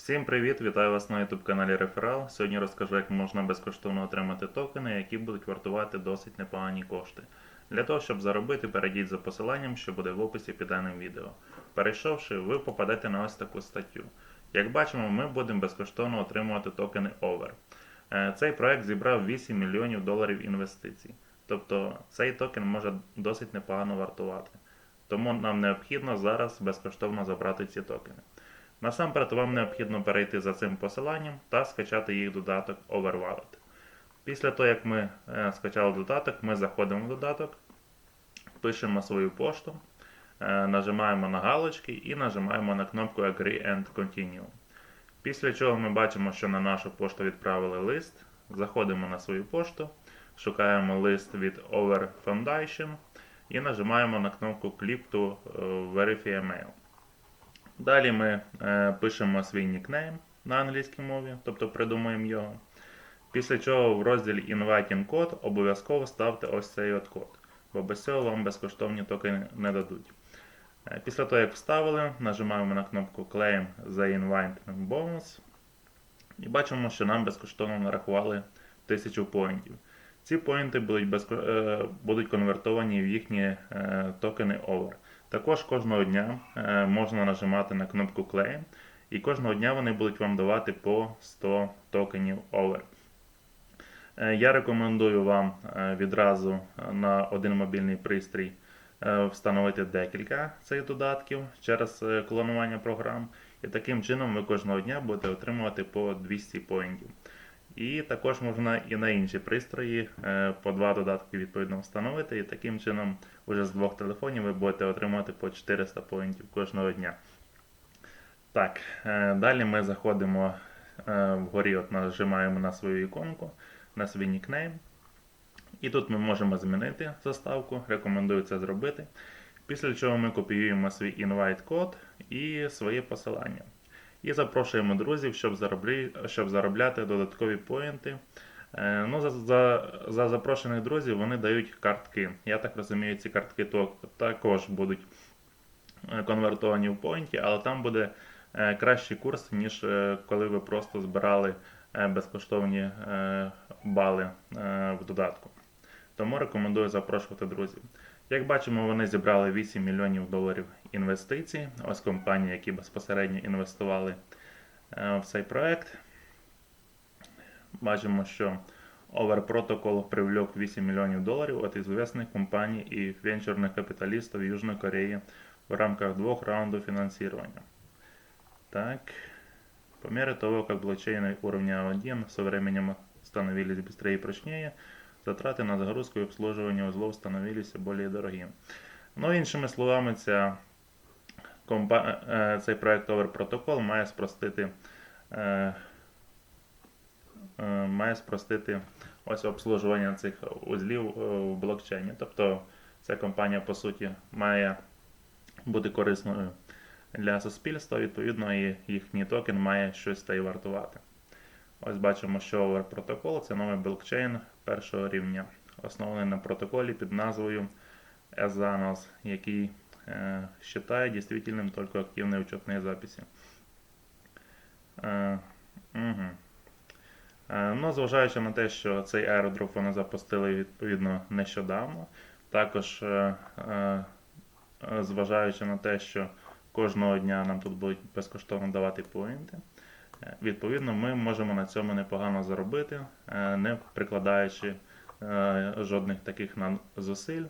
Всім привіт! Вітаю вас на YouTube каналі Реферал. Сьогодні розкажу, як можна безкоштовно отримати токени, які будуть вартувати досить непогані кошти. Для того, щоб заробити, перейдіть за посиланням, що буде в описі під даним відео. Перейшовши, ви попадете на ось таку статтю. Як бачимо, ми будемо безкоштовно отримувати токени OVER. Е, Цей проект зібрав 8 мільйонів доларів інвестицій. Тобто цей токен може досить непогано вартувати. Тому нам необхідно зараз безкоштовно забрати ці токени. Насамперед вам необхідно перейти за цим посиланням та скачати їх додаток Overwallet. Після того, як ми е, скачали додаток, ми заходимо в додаток, пишемо свою пошту, е, нажимаємо на галочки і нажимаємо на кнопку Agree and Continue. Після чого ми бачимо, що на нашу пошту відправили лист. Заходимо на свою пошту, шукаємо лист від Over Foundation і нажимаємо на кнопку Click to е, Verify Email. Далі ми е, пишемо свій нікнейм на англійській мові, тобто придумуємо його. Після чого в розділі Inviting Code обов'язково ставте ось цей от код, бо без цього вам безкоштовні токени не дадуть. Е, Після того, як вставили, нажимаємо на кнопку Claim the Inviting Bonus і бачимо, що нам безкоштовно нарахували 1000 поінтів. Ці поінти будуть, безко... е, будуть конвертовані в їхні токени OVER. Також кожного дня е, можна нажимати на кнопку Claim, і кожного дня вони будуть вам давати по 100 токенів OVER. Е, Я рекомендую вам е, відразу на один мобільний пристрій встановити декілька цих додатків через клонування програм. І таким чином ви кожного дня будете отримувати по 200 поінтів. І також можна і на інші пристрої по два додатки відповідно встановити. І таким чином уже з двох телефонів ви будете отримувати по 400 поінтів кожного дня. Так, е, далі ми заходимо е, вгорі, от нажимаємо на свою іконку, на свій нікнейм. І тут ми можемо змінити заставку, рекомендую це зробити. Після чого ми копіюємо свій інвайт-код і своє посилання. І запрошуємо друзів, щоб заробляти додаткові поінти. Е, Ну, за, за, за запрошених друзів вони дають картки. Я так розумію, ці картки також будуть е, конвертовані в поінті, але там буде е, кращий курс, ніж коли ви просто збирали безкоштовні бали в додатку. Тому рекомендую запрошувати друзів. Як бачимо, вони зібрали 8 мільйонів доларів інвестицій. Ось компанії, які безпосередньо інвестували в цей проект. Бачимо, що Over Protocol привлек 8 мільйонів доларів від известних компаній і венчурних капіталістів Южної Кореї в рамках двох раундов финансирования. Так. По мере того, как блокчейны уровня 1 со временем становились быстрее и прочнее, затрати на загрузку і обслуговування узлов становилися більш дорогі. Ну, іншими словами, ця, е, цей проект Over Protocol має спростити, е, має спростити ось обслуговування цих узлів е, в блокчейні. Тобто ця компанія, по суті, має бути корисною для суспільства, відповідно, і їхній токен має щось та й вартувати. Ось бачимо, що Protocol це новий блокчейн першого рівня, оснований на протоколі під назвою ETHZANOS, який е, считає дійснительним тільки активні учетні записи. Е, угу. Е, ну, зважаючи на те, що цей airdrop вони запустили відповідно нещодавно, також е, е, зважаючи на те, що кожного дня нам тут будуть безкоштовно давати поінти. Відповідно, ми можемо на цьому непогано заробити, не прикладаючи жодних таких нам зусиль,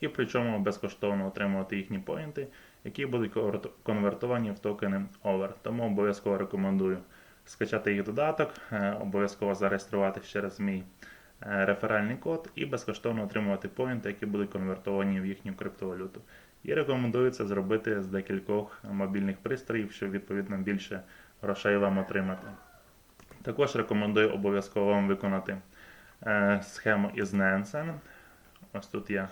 і причому безкоштовно отримувати їхні поінти, які будуть конвертовані в токени OVER. Тому обов'язково рекомендую скачати їх додаток, е, обов'язково зареєструватися через мій е, реферальний код і безкоштовно отримувати поінти, які будуть конвертовані в їхню криптовалюту. І рекомендую це зробити з декількох мобільних пристроїв, щоб відповідно більше грошей вам отримати. Також рекомендую обов'язково вам виконати е, схему із Nansen. Ось тут я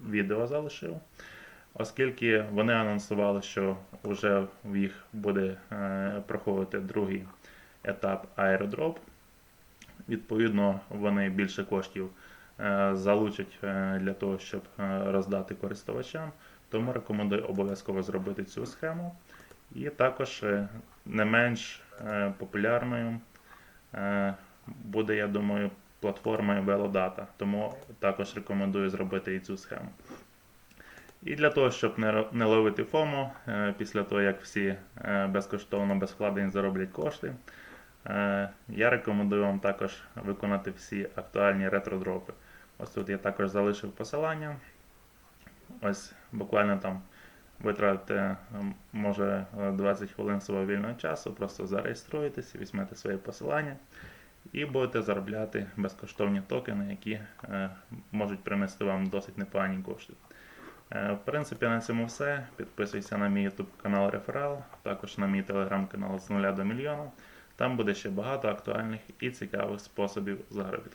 відео залишив. Оскільки вони анонсували, що вже в їх буде е, проходити другий етап airdrop. Відповідно, вони більше коштів е, залучать е, для того, щоб роздати користувачам. Тому рекомендую обов'язково зробити цю схему І також не менш популярною буде, я думаю, платформою Velodata, тому також рекомендую зробити і цю схему. І для того, щоб не, ловити ФОМО, е, після того, як всі е, безкоштовно без вкладень зароблять кошти, е, я рекомендую вам також виконати всі актуальні ретродропи. Ось тут я також залишив посилання. Ось буквально там витратите, може, е, 20 хвилин свого вільного часу, просто зареєструєтесь, візьмете своє посилання і будете заробляти безкоштовні токени, які можуть принести вам досить непогані кошти. Е, В принципі, на цьому все. Підписуйся на мій YouTube канал Реферал, також на мій телеграм канал з нуля до мільйона. Там буде ще багато актуальних і цікавих способів заробітку.